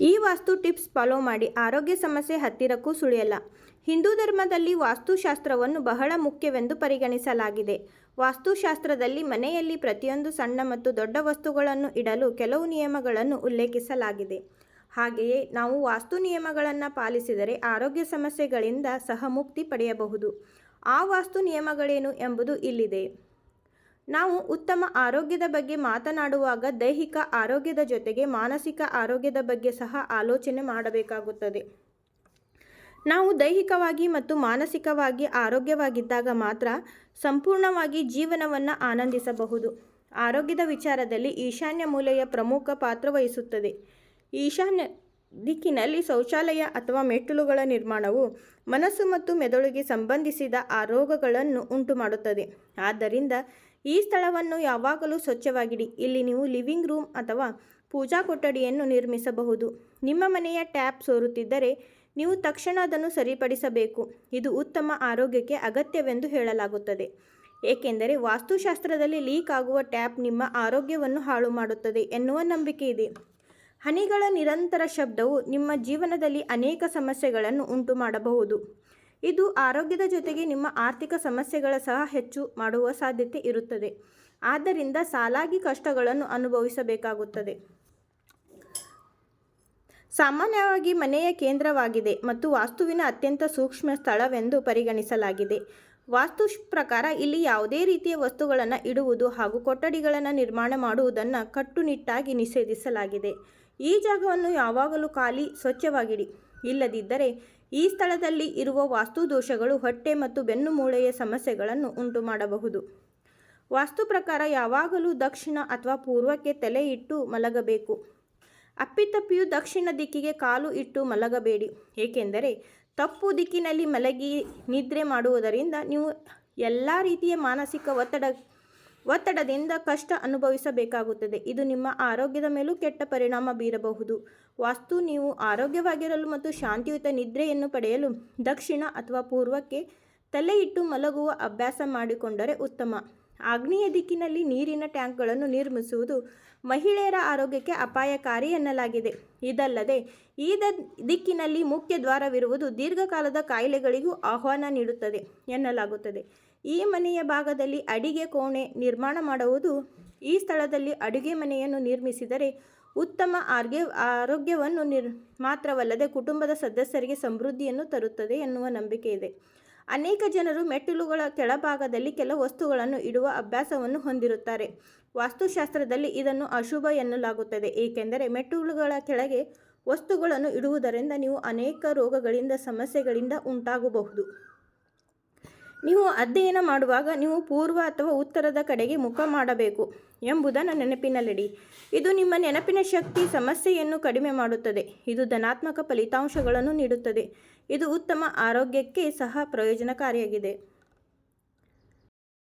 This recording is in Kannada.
ಈ ವಾಸ್ತು ಟಿಪ್ಸ್ ಫಾಲೋ ಮಾಡಿ ಆರೋಗ್ಯ ಸಮಸ್ಯೆ ಹತ್ತಿರಕ್ಕೂ ಸುಳಿಯಲ್ಲ. ಹಿಂದೂ ಧರ್ಮದಲ್ಲಿ ವಾಸ್ತುಶಾಸ್ತ್ರವನ್ನು ಬಹಳ ಮುಖ್ಯವೆಂದು ಪರಿಗಣಿಸಲಾಗಿದೆ. ವಾಸ್ತುಶಾಸ್ತ್ರದಲ್ಲಿ ಮನೆಯಲ್ಲಿ ಪ್ರತಿಯೊಂದು ಸಣ್ಣ ಮತ್ತು ದೊಡ್ಡ ವಸ್ತುಗಳನ್ನು ಇಡಲು ಕೆಲವು ನಿಯಮಗಳನ್ನು ಉಲ್ಲೇಖಿಸಲಾಗಿದೆ. ಹಾಗೆಯೇ ನಾವು ವಾಸ್ತು ನಿಯಮಗಳನ್ನು ಪಾಲಿಸಿದರೆ ಆರೋಗ್ಯ ಸಮಸ್ಯೆಗಳಿಂದ ಸಹ ಮುಕ್ತಿ ಪಡೆಯಬಹುದು. ಆ ವಾಸ್ತು ನಿಯಮಗಳೇನು ಎಂಬುದು ಇಲ್ಲಿದೆ. ನಾವು ಉತ್ತಮ ಆರೋಗ್ಯದ ಬಗ್ಗೆ ಮಾತನಾಡುವಾಗ ದೈಹಿಕ ಆರೋಗ್ಯದ ಜೊತೆಗೆ ಮಾನಸಿಕ ಆರೋಗ್ಯದ ಬಗ್ಗೆ ಸಹ ಆಲೋಚನೆ ಮಾಡಬೇಕಾಗುತ್ತದೆ. ನಾವು ದೈಹಿಕವಾಗಿ ಮತ್ತು ಮಾನಸಿಕವಾಗಿ ಆರೋಗ್ಯವಾಗಿದ್ದಾಗ ಮಾತ್ರ ಸಂಪೂರ್ಣವಾಗಿ ಜೀವನವನ್ನು ಆನಂದಿಸಬಹುದು. ಆರೋಗ್ಯದ ವಿಚಾರದಲ್ಲಿ ಈಶಾನ್ಯ ಮೂಲೆಯ ಪ್ರಮುಖ ಪಾತ್ರ ವಹಿಸುತ್ತದೆ. ಈಶಾನ್ಯ ದಿಕ್ಕಿನಲ್ಲಿ ಶೌಚಾಲಯ ಅಥವಾ ಮೆಟ್ಟಿಲುಗಳ ನಿರ್ಮಾಣವು ಮನಸ್ಸು ಮತ್ತು ಮೆದುಳಿಗೆ ಸಂಬಂಧಿಸಿದ ಆ ರೋಗಗಳನ್ನು ಉಂಟುಮಾಡುತ್ತದೆ. ಆದ್ದರಿಂದ ಈ ಸ್ಥಳವನ್ನು ಯಾವಾಗಲೂ ಸ್ವಚ್ಛವಾಗಿಡಿ. ಇಲ್ಲಿ ನೀವು ಲಿವಿಂಗ್ ರೂಮ್ ಅಥವಾ ಪೂಜಾ ಕೊಠಡಿಯನ್ನು ನಿರ್ಮಿಸಬಹುದು. ನಿಮ್ಮ ಮನೆಯ ಟ್ಯಾಪ್ ಸೋರುತ್ತಿದ್ದರೆ ನೀವು ತಕ್ಷಣ ಅದನ್ನು ಸರಿಪಡಿಸಬೇಕು. ಇದು ಉತ್ತಮ ಆರೋಗ್ಯಕ್ಕೆ ಅಗತ್ಯವೆಂದು ಹೇಳಲಾಗುತ್ತದೆ. ಏಕೆಂದರೆ ವಾಸ್ತುಶಾಸ್ತ್ರದಲ್ಲಿ ಲೀಕ್ ಆಗುವ ಟ್ಯಾಪ್ ನಿಮ್ಮ ಆರೋಗ್ಯವನ್ನು ಹಾಳು ಮಾಡುತ್ತದೆ ಎನ್ನುವ ನಂಬಿಕೆ ಇದೆ. ಹನಿಗಳ ನಿರಂತರ ಶಬ್ದವು ನಿಮ್ಮ ಜೀವನದಲ್ಲಿ ಅನೇಕ ಸಮಸ್ಯೆಗಳನ್ನು ಉಂಟು ಮಾಡಬಹುದು ಇದು ಆರೋಗ್ಯದ ಜೊತೆಗೆ ನಿಮ್ಮ ಆರ್ಥಿಕ ಸಮಸ್ಯೆಗಳ ಸಹ ಹೆಚ್ಚು ಮಾಡುವ ಸಾಧ್ಯತೆ ಇರುತ್ತದೆ. ಆದ್ದರಿಂದ ಸಾಲಾಗಿ ಕಷ್ಟಗಳನ್ನು ಅನುಭವಿಸಬೇಕಾಗುತ್ತದೆ. ಸಾಮಾನ್ಯವಾಗಿ ಮನೆಯ ಕೇಂದ್ರವಾಗಿದೆ ಮತ್ತು ವಾಸ್ತುವಿನ ಅತ್ಯಂತ ಸೂಕ್ಷ್ಮ ಸ್ಥಳವೆಂದು ಪರಿಗಣಿಸಲಾಗಿದೆ. ವಾಸ್ತು ಪ್ರಕಾರ ಇಲ್ಲಿ ಯಾವುದೇ ರೀತಿಯ ವಸ್ತುಗಳನ್ನು ಇಡುವುದು ಹಾಗೂ ಕೊಠಡಿಗಳನ್ನು ನಿರ್ಮಾಣ ಮಾಡುವುದನ್ನು ಕಟ್ಟುನಿಟ್ಟಾಗಿ ನಿಷೇಧಿಸಲಾಗಿದೆ. ಈ ಜಾಗವನ್ನು ಯಾವಾಗಲೂ ಖಾಲಿ ಸ್ವಚ್ಛವಾಗಿಡಿ. ಇಲ್ಲದಿದ್ದರೆ ಈ ಸ್ಥಳದಲ್ಲಿ ಇರುವ ವಾಸ್ತು ದೋಷಗಳು ಹೊಟ್ಟೆ ಮತ್ತು ಬೆನ್ನು ಮೂಳೆಯ ಸಮಸ್ಯೆಗಳನ್ನು ಉಂಟು ಮಾಡಬಹುದು ವಾಸ್ತು ಪ್ರಕಾರ ಯಾವಾಗಲೂ ದಕ್ಷಿಣ ಅಥವಾ ಪೂರ್ವಕ್ಕೆ ತಲೆ ಇಟ್ಟು ಮಲಗಬೇಕು. ಅಪ್ಪಿತಪ್ಪಿಯು ದಕ್ಷಿಣ ದಿಕ್ಕಿಗೆ ಕಾಲು ಇಟ್ಟು ಮಲಗಬೇಡಿ. ಏಕೆಂದರೆ ತಪ್ಪು ದಿಕ್ಕಿನಲ್ಲಿ ಮಲಗಿ ನಿದ್ರೆ ಮಾಡುವುದರಿಂದ ನೀವು ಎಲ್ಲ ರೀತಿಯ ಮಾನಸಿಕ ಒತ್ತಡ ಒತ್ತಡದಿಂದ ಕಷ್ಟ ಅನುಭವಿಸಬೇಕಾಗುತ್ತದೆ. ಇದು ನಿಮ್ಮ ಆರೋಗ್ಯದ ಮೇಲೂ ಕೆಟ್ಟ ಪರಿಣಾಮ ಬೀರಬಹುದು. ವಾಸ್ತು ನೀವು ಆರೋಗ್ಯವಾಗಿರಲು ಮತ್ತು ಶಾಂತಿಯುತ ನಿದ್ರೆಯನ್ನು ಪಡೆಯಲು ದಕ್ಷಿಣ ಅಥವಾ ಪೂರ್ವಕ್ಕೆ ತಲೆ ಇಟ್ಟು ಮಲಗುವ ಅಭ್ಯಾಸ ಮಾಡಿಕೊಂಡರೆ ಉತ್ತಮ. ಆಗ್ನೇಯ ದಿಕ್ಕಿನಲ್ಲಿ ನೀರಿನ ಟ್ಯಾಂಕ್ಗಳನ್ನು ನಿರ್ಮಿಸುವುದು ಮಹಿಳೆಯರ ಆರೋಗ್ಯಕ್ಕೆ ಅಪಾಯಕಾರಿ ಎನ್ನಲಾಗಿದೆ. ಇದಲ್ಲದೆ, ಈ ದಿಕ್ಕಿನಲ್ಲಿ ಮುಖ್ಯ ದ್ವಾರವಿರುವುದು ದೀರ್ಘಕಾಲದ ಕಾಯಿಲೆಗಳಿಗೂ ಆಹ್ವಾನ ನೀಡುತ್ತದೆ ಎನ್ನಲಾಗುತ್ತದೆ. ಈ ಮನೆಯ ಭಾಗದಲ್ಲಿ ಅಡಿಗೆ ಕೋಣೆ ನಿರ್ಮಾಣ ಮಾಡುವುದು, ಈ ಸ್ಥಳದಲ್ಲಿ ಅಡುಗೆ ಮನೆಯನ್ನು ನಿರ್ಮಿಸಿದರೆ ಉತ್ತಮ ಆರ್ಗ್ಯ ಆರೋಗ್ಯವನ್ನು ನಿರ್, ಮಾತ್ರವಲ್ಲದೆ ಕುಟುಂಬದ ಸದಸ್ಯರಿಗೆ ಸಮೃದ್ಧಿಯನ್ನು ತರುತ್ತದೆ ಎನ್ನುವ ನಂಬಿಕೆ ಇದೆ. ಅನೇಕ ಜನರು ಮೆಟ್ಟಿಲುಗಳ ಕೆಳಭಾಗದಲ್ಲಿ ಕೆಲ ವಸ್ತುಗಳನ್ನು ಇಡುವ ಅಭ್ಯಾಸವನ್ನು ಹೊಂದಿರುತ್ತಾರೆ. ವಾಸ್ತುಶಾಸ್ತ್ರದಲ್ಲಿ ಇದನ್ನು ಅಶುಭ ಎನ್ನಲಾಗುತ್ತದೆ, ಏಕೆಂದರೆ ಮೆಟ್ಟಿಲುಗಳ ಕೆಳಗೆ ವಸ್ತುಗಳನ್ನು ಇಡುವುದರಿಂದ ನೀವು ಅನೇಕ ರೋಗಗಳಿಂದ, ಸಮಸ್ಯೆಗಳಿಂದ ಉಂಟಾಗಬಹುದು. ನೀವು ಅಧ್ಯಯನ ಮಾಡುವಾಗ ನೀವು ಪೂರ್ವ ಅಥವಾ ಉತ್ತರದ ಕಡೆಗೆ ಮುಖ ಮಾಡಬೇಕು ಎಂಬುದನ್ನು ನೆನಪಿನಲ್ಲಿಡಿ. ಇದು ನಿಮ್ಮ ನೆನಪಿನ ಶಕ್ತಿ ಸಮಸ್ಯೆಯನ್ನು ಕಡಿಮೆ ಮಾಡುತ್ತದೆ. ಇದು ಧನಾತ್ಮಕ ಫಲಿತಾಂಶಗಳನ್ನು ನೀಡುತ್ತದೆ. ಇದು ಉತ್ತಮ ಆರೋಗ್ಯಕ್ಕೆ ಸಹ ಪ್ರಯೋಜನಕಾರಿಯಾಗಿದೆ.